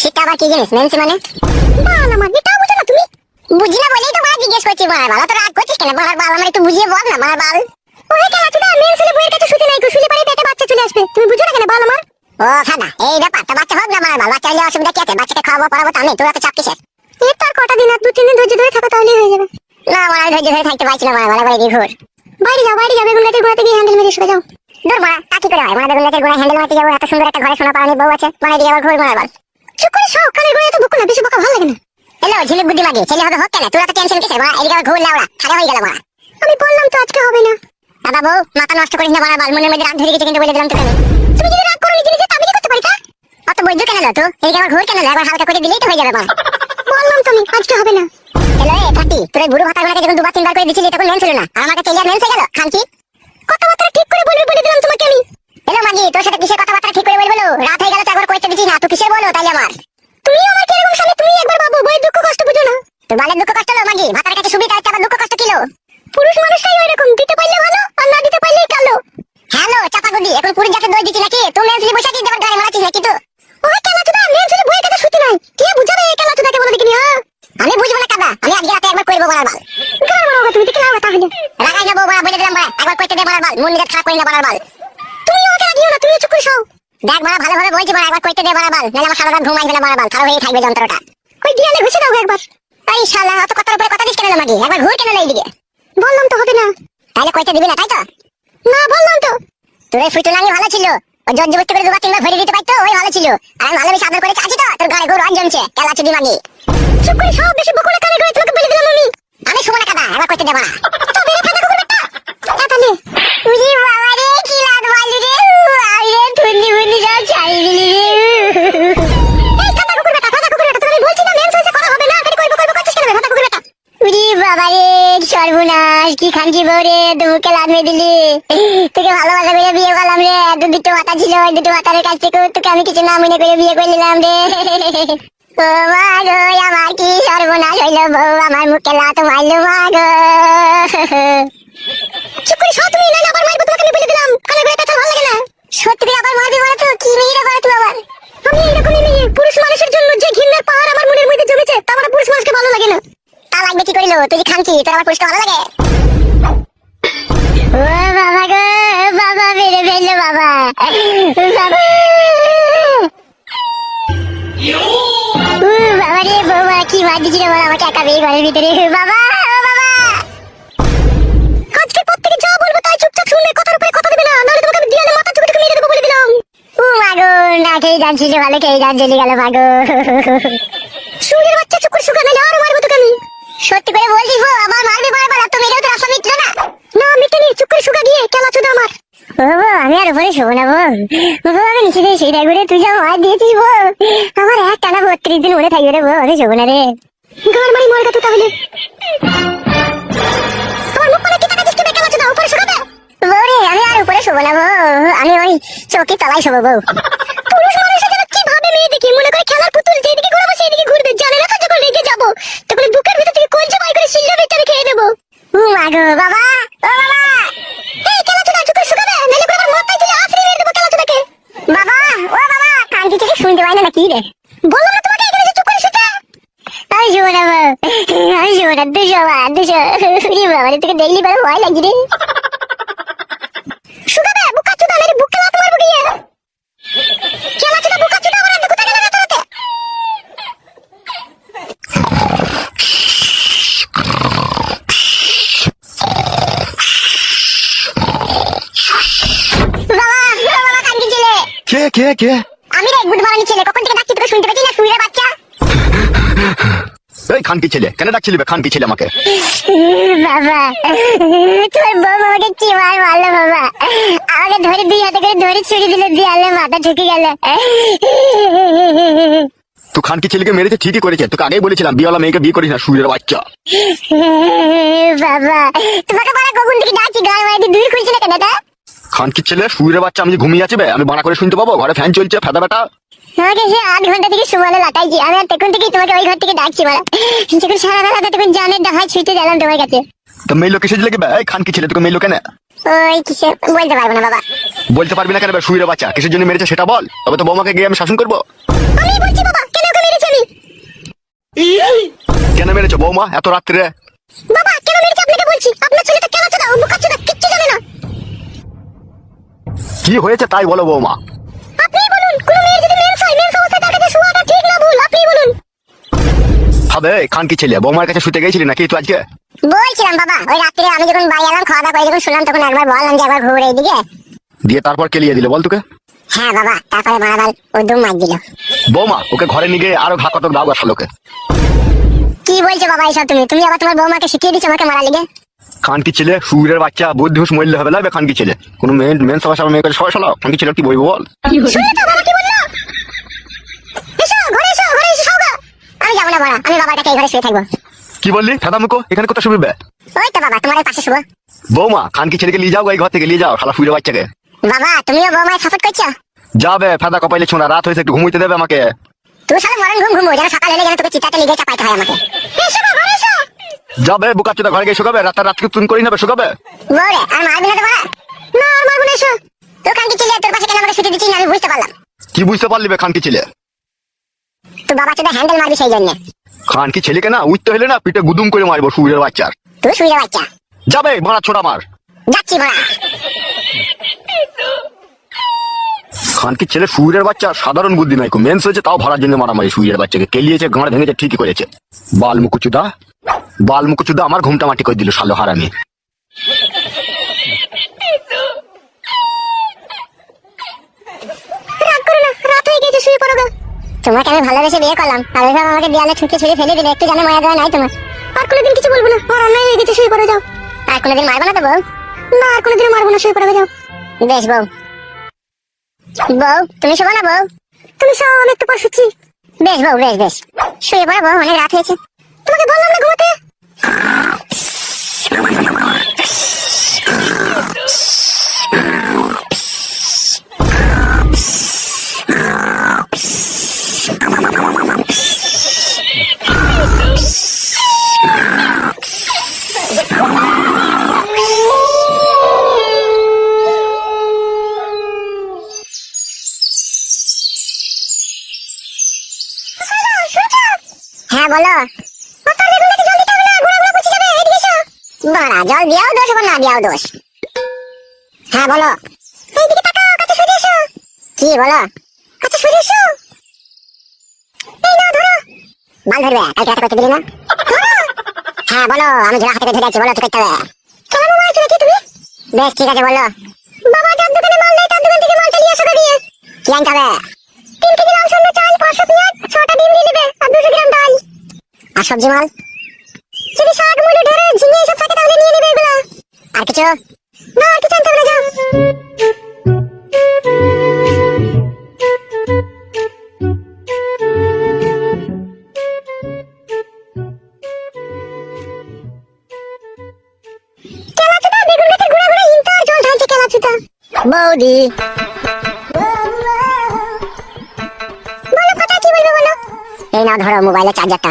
সেটা আবার কি জিনিস মেন্স মানে? বাল আমার এটাও বুঝো না তুমি। বুঝি না বলেই তো মারা জিজ্ঞেস করছি বাড়ার বাল। তো রাগ করছিস কেন? বাড়ার বাল আমার একটু বুঝিয়ে বল না বাড়ার বাল। ও হে কেন তুই মেন্স হলে বইয়ের কাছে শুতে নাই গো শুলে পারে পেটে বাচ্চা চলে আসবে। তুমি বুঝো না কেন বাল আমার? ও ফাদা এই ব্যাপার তো বাচ্চা হোক না মারার বাল বাচ্চা হলে অসুবিধা কি আছে? বাচ্চাকে খাওয়াবো পড়াবো তো আমি তোরা তো চাপ কিসের? এর তার কটা দিন আর দু তিন দিন ধৈর্য ধরে থাকো তাহলেই হয়ে যাবে। না আমার আর ধৈর্য ধরে থাকতে পারছি না মারা বালা বাড়ি দিয়ে ঘুর। বাইরে যাও বাইরে যাও বেগুন গাছের গোড়াতে গিয়ে হ্যান্ডেল মেরে শুয়ে যাও। দূর মারা তা কি করে হয়? মারা বেগুন গাছের গোড়ায় হ্যান্ডেল মারতে যাব? এত সুন্দর একটা ঘরে সোনা পাড়ানি বউ আছে মারা দিয়ে আবার ঘুর মারা বাল। চুপ করে সব কানের গোড়ায় তো বকো না বেশি বকা ভালো লাগে না। হ্যালো ঝিলিক বুদ্ধি মাগি ছেলে হবে হোক কেন তোরা তো টেনশন কিসের? মারা এদিকে ঘুর লাউড়া খারাপ হয়ে গেল মারা আমি বললাম তো আজকে হবে না। দাদা বউ মাথা নষ্ট করিস না মারা বাল মনের মধ্যে রাগ ধরে গেছে কিন্তু বলে দিলাম তোকে তুমি যদি রাগ করো নিজে নিজে আমি কি করতে পারি তা? অত বৈদ্য কেন তো এদিকে আবার ঘুর কেন একবার হালকা করে দিলেই তো হয়ে যাবে মারা বললাম তো আমি আজকে হবে না। হ্যালো এ থাকি। তোর বুড়ো ভাতা গুলাকে যখন দুবার তিনবার করে দিছিলি তখন মেন ছিল না। আর আমাকে তেলিয়া মেন হয়ে গেল? খান কি? কথাবার্তা ঠিক করে বলবি বলে দিলাম তোমাকে আমি। হ্যালো মাগি, তোর সাথে কিসের কথাবার্তা ঠিক করে বলব? রাত হয়ে গেল তো একবার কইতে দিছিস না তুই কিসের বলো তাইলে আমার? তুমি আমার কীরকম সামনে তুমি একবার বাবু বই দুঃখ কষ্ট বুঝো না। তো বালের দুঃখ কষ্ট লো মাগি ভাতার কাছে সুবিধা হচ্ছে, আবার দুঃখ কষ্ট কিলো পুরুষ মানুষটাই ওই রকম দিতে পারলে ভালো, আর না দিতে পারলেই কালো। হ্যালো, চাপা গুদি এখন পুরুষ যাকে দই দিচ্ছি নাকি? তুমি মেন বসে আছিস, দেবার গায়ে মারাছিস নাকি তো ওই কেলা চুদা মেন ছেলে বইয়ের কাছে শুতে নাই। কে বুঝাবে এই কেলা চুদাকে বলে দেখিনি হ্যাঁ? আমি বুঝব না কাদা, আমি আজকে রাতে একবার করব বলার বাল গার মারো তুমি দেখে নাও তাহলে? রাগাই যাব বলা বলে দিলাম বলা, একবার কইতে দে বলার বাল মন নিজে খারাপ করি না বলার বাল দেখ বলা ভালোভাবে বলছি বলা একবার কইতে দে বলার বাল নাহলে আমার সারা রাত ঘুম আসবে না বলার বাল খারাপ হয়ে থাকবে যন্ত্রটা। ওই দিয়ালে ঘুষে দাও একবার। এই শালা অত কথার উপরে কথা দিস কেন মাগি একবার ঘুর কেন এইদিকে বললাম তো হবে না। তাহলে কইতে দিবি না তাই তো? না বললাম তো। তোর এই ফুটুলাঙ্গি ভালো ছিল। ও জোর জবরদস্তি করে দুবার তিনবার ভরে দিতে পারতো ওই ভালো ছিল। আর আমি ভালোবেসে আদর করে চাচ্ছি তো? তোর গায়ে গরু জমছে কেলা চুদি মাগি। চুপ করে সব বেশি বকুলে কানে করে তোকে বলে দিলাম আমি। আমি শুভ না কাদা একবার কইতে দেব না কি খানছি বউ রে? দুমুখে লাগবে দিলি। তোকে ভালোবাসা করে বিয়ে করলাম রে। দু দুটো মাথা ছিল, ওই দুটো মাথার কাছ থেকে তোকে আমি কিছু না মনে করে বিয়ে করে নিলাম রে। ও মা গো, আমার কি সর্বনাশ হইল বউ? আমার মুখে লাত মারলো মা গো। চুপ করে সব তুমি, নাহলে আবার মারবো তোমাকে আমি বলে দিলাম। কানে বেড়ে কথা ভালো লাগে না। সত্যি আবার মারবি বলে তো? কি মেয়ে রে তুই আবার? আমি এইরকমই মেয়ে। পুরুষ মানুষের জন্য যে ঘৃণার পাহাড় আমার মনের মধ্যে জমেছে, তা আমার পুরুষ মানুষকে ভালো লাগে না। তা লাগবে কি করিল? তুই যে খানকি? তোর আমার পুরুষকে ভালো লাগে? বাবা গো বাবা বাবা বাবা রে বাবা কি মার দিছিল বল আমাকে একা বেয়ে বাবা ও বাবা আজকে পর থেকে যা ও মাগো না খেয়ে জানছি যে ভালো খেয়ে জান চলে গেল মাগো শুনের বাচ্চা চুপ করে শুকা নাহলে আরও মারবো তোকে আমি সত্যি করে বলছিস বউ আমার মারবি বারবার আর তো মেরেও তো রাস্তা মিটলো না না মিটেনি চুপ করে শুকা গিয়ে কেলা চুদা আমার ও বউ, আমি আর উপরে শোবো না ও বউ, আমি নিচে দিয়ে সেইটা করে তুই যা মার দিয়েছিস বউ আমার এক টানা বত্রিশ দিন উড়ে থাকবে রে বউ আমি শোবো না রে। গান মারি মরে গেতো তাহলে। আমি আর উপরে শোবো না বউ আমি ওই চৌকি তলায় শোবো বউ। পুরুষ মানুষের কি ভাবে মেয়ে দেখি? মনে করে খেলার পুতুল যেদিকে ঘুরাবো সেদিকে ঘুরবে জানে না তো যখন রেগে যাব তখন বুকের ভিতর থেকে কলজে বাই করে শিল্লা ভিতরে আমি খেয়ে নেব ও মা গো বাবা ও বাবা এই খেলা চুদা চুকে শুকাবে নাহলে করে আমার মাথায় তুলে আছড়ে মেরে দেবো খেলা চুদাকে বাবা ও বাবা কানকি থেকে শুনতে পাই না নাকি রে বললাম না তোমাকে এখানে যে চুপ করে শুতে আমি শুবো না বউ আমি শুবো না দুশো বা দুশো বাবা রে তোকে দেখলি বড় ভয় লাগছে রে। শুকাবে বুকা চুদা মেরে বুকে লাত মারবো গিয়ে খেলা চুদা বুকা চুদা আমার আনতে কোথায় গেল রাতে রাতে বাবা বাবা কান্দি ছেলে কে কে কে? আমি রে গুড মর্নিং ছেলে কখন থেকে ডাকছি তোকে শুনতে পাচ্ছি না? শুয়ে বাচ্চা? এই খানকি ছেলে? কেন ডাকছিলি বে? খানকি ছেলে আমাকে? বাবা তোর বউ আমাকে কি মার মারলো বাবা? আমাকে ধরে দুই হাতে করে ধরে ছুরি দিল দেয়ালে মাথা ঢুকে গেল। তুই খানকি ছেলেকে মেরেছে? ঠিকই করেছে। তোকে আগেই বলেছিলাম বিয়েওয়ালা মেয়েকে বিয়ে করিস না সুরের বাচ্চা। বাবা তোমাকে বড় কখন থেকে মারি দূর না কেন এটা? খানকি ছেলে? সুরের বাচ্চা আমি ঘুমিয়ে আছি বে আমি বানা করে শুনতে পাবো? ঘরে ফ্যান চলছে ফেদা বেটা। তোমাকে সে আট ঘণ্টা থেকে সুমালে লাটাইছি আমি আর তখন থেকেই তোমাকে ওই ঘর থেকে ডাকছি মারা যখন সারা বেলা তখন জানের ডাহাই ছুটে গেলাম তোমার কাছে। তো মেয়ে লোক লেগে এই খানকি ছেলে তোকে মেয়ে লোক কেন ওই কিসে বলতে পারব না বাবা। বলতে পারবি না কেন সুরের বাচ্চা? কিসের জন্য মেরেছে সেটা বল। তবে তো বৌমাকে গিয়ে আমি শাসন করব। আমি বলছি বাবা কেন ওকে মেরেছি আমি? কেন মেরেছো বৌমা এত রাত্রে? বাবা কেন মেরেছি আপনাকে বলছি? আপনার ছেলেটা কেন চোদা ও বোকা চোদা কিচ্ছু জানে না। কি হয়েছে তাই বলো বৌমা। আপনি হবে খানকি ছেলে। বৌমার কাছে শুতে গেছিলি নাকি তুই আজকে? বলছিলাম বাবা ওই রাত্রে আমি যখন বাড়ি এলাম খাওয়া দাওয়া করে যখন শুনলাম তখন একবার বললাম যে একবার ঘুরে এইদিকে দিয়ে তারপর কেলিয়ে দিলে বল তোকে? হ্যাঁ বাবা তারপরে মারাবাল ও দুম মার দিল। বৌমা ওকে ঘরে নিয়ে গিয়ে আরও ঘা কত দাও গাছালোকে কি বলছো বাবা এইসব তুমি? তুমি আবার তোমার বৌমাকে শিখিয়ে দিচ্ছ আমাকে মারা লিগে? খানকি ছেলে সুরের বাচ্চা বুদ্ধি হুস মরলে হবে না বে খানকি ছেলে? কোন মেন মেন সবার সামনে মেয়ে করে সবাই সালাও খানকি ছেলে কি বলব বল? শুনলে তো বাবা কি বলল এসো ঘরে এসো ঘরে এসো সৌগা আমি যাব না মারা আমি বাবার কাছে এই ঘরে শুয়ে থাকব। কি বললি? মুখো এখানে কোথায় শুবি ওই তো বাবা তোমার পাশে শুবো বৌমা খানকি ছেলেকে নিয়ে যাও এই ঘর থেকে নিয়ে যাও বাচ্চাকে। বাবা তুমিও বৌমায় সাপোর্ট করছ? যাবে ফেদা কপাইলে ছোঁড়া রাত হয়েছে একটু ঘুমোইতে দেবে আমাকে। তুই সারা মরণ ঘুম ঘুমো যেন সকাল হলে যেন তোকে চিতাতে লিগে চাপাইতে হয় আমাকে। এসো বাবা এসো। যাবে বুকা চোদা ঘরে গিয়ে শুকাবে রাত রাতকে তুমি করি নেবে শুকাবে? বৌরে আর মারবি না তো বাবা না আর মারবো না এসো। ছেলে তোর পাশে কেন ছুটি দিচ্ছি আমি বুঝতে পারলাম। কি বুঝতে পারলি বে খানকি ছেলে? তুই বাবা চোদা হ্যান্ডেল মারবি সেই জন্য খানকি ছেলেকে না? উঠতে হলে না পিঠে গুদুম করে মারবো বাচ্চার। তুই শুয়ে বাচ্চা। যাবে মারা মার। যাচ্ছি মারা। খানকি ছেলে সুরের বাচ্চা? সাধারণ বুদ্ধি নয় মেন্স হয়েছে তাও ভাড়ার জন্য মারামারি সুরের বাচ্চাকে। কেলিয়েছে গাঁড় ভেঙেছে ঠিকই করেছে। বাল মুকুচুদা বাল মুকুচুদা আমার ঘুমটা মাটি করে দিল সালো হারামি। রাগ করো না রাত হয়ে গেছে শুয়ে পড়ো গো। তোমাকে আমি ভালোবেসে বিয়ে করলাম। আর ওইভাবে আমাকে দেয়ালে ছুটে ছুড়ে ফেলে দিলে, একটু জানে মায়া দেওয়া নাই তোমার। আর কোনোদিন কিছু বলব না। আর অন্যায় হয়ে গেছে, শুয়ে পড়ে, যাও। আর কোনোদিন মারবো না তো, বউ? না, আর কোনোদিন মারবো না, শুয়ে পড়ে, যাও। বেশ, বউ। বউ, তুমি শোবো না, বউ? তুমি সব আমি একটু পর শুচ্ছি। বেশ, বউ, বেশ বেশ। শুয়ে পড়ো, বউ, অনেক রাত হয়েছে। তোমাকে বললাম না ঘুমোতে? বলো। বাড়া জল দিয়াও দোষ আবার না দিয়াও দোষ। হ্যাঁ বলো। এইদিকে তাকাও কাছে সরে এসো। কি বলো? কাছে সরে এসো। এই নাও ধরো। বাল ধরবে কালকে রাতে করতে দিলি না? হ্যাঁ বলো আমি জোড়া হাতে ধরে আছি বলো কি করতে হবে? কেন মোবাইল চলেছি তুমি? বেশ ঠিক আছে বলো। বাবা যার দোকানে মাল নেই তার দোকান থেকে আসো দিয়ে কি আনতে হবে? তিন কেজি লাল সন্ধ্যা চাল পাঁচশো পেঁয়াজ ছটা ডিম নিয়ে নেবে আর দুশো গ্রাম ডাল। আর সবজি মাল যদি শাক মুলো ঢেঁড়স ঝিঙে এসব থাকে তাহলে নিয়ে নেবে এগুলো। আর কিছু? না, আর কিছু আনতে হবে যাও। বৌদি। বলো, কথা কি বলব বলো? এই নাও, ধরো মোবাইলের চার্জারটা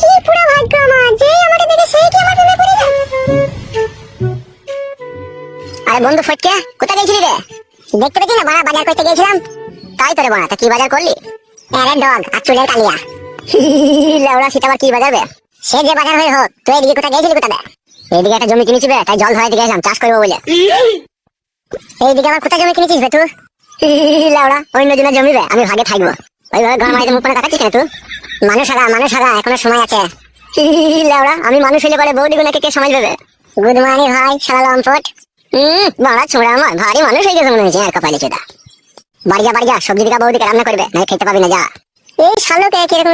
কি পুরো বন্ধু ফটকে, কোথায় গেছিলি রে? দেখতে পেয়েছি না বাড়া? বাজার করতে গেছিলাম তাই তোরে বাড়া, তা কি বাজার করলি? আরে ডগ, আর চুলের কালিয়া। লেওড়া সেটা কি বাজাবে সে যে বাজার হয়ে হোক, তুই এদিকে কোথায় গেছিলি কোথায় এইদিকে একটা জমি কিনেছি বে, তাই জল ধরাইতে গেছিলাম চাষ করব বলে। এইদিকে আবার কোথায় জমি কিনেছিস তুই? লেওড়া অন্য জনের জমি বে, আমি ভাগে থাকব ওইভাবে ঘর মারিতে মুখ করে তাকাচ্ছিস না তুই? মানুষ আগা মানুষ আগা এখনও সময় আছে। লেওড়া, আমি মানুষ হইলে পরে বৌদি গুনাকে কে সময় দেবে? গুড মর্নিং, ভাই, শালা লম্পট। হুম বড়া ছোড়া আমার, ভারী মানুষ হয়ে গেছে মনে হচ্ছে আর কপালে চোদা। বাড়ি যা সবজি দিকা বৌদিকে রান্না করবে না খেতে পাবি না, যা। এই শালোকে কীরকম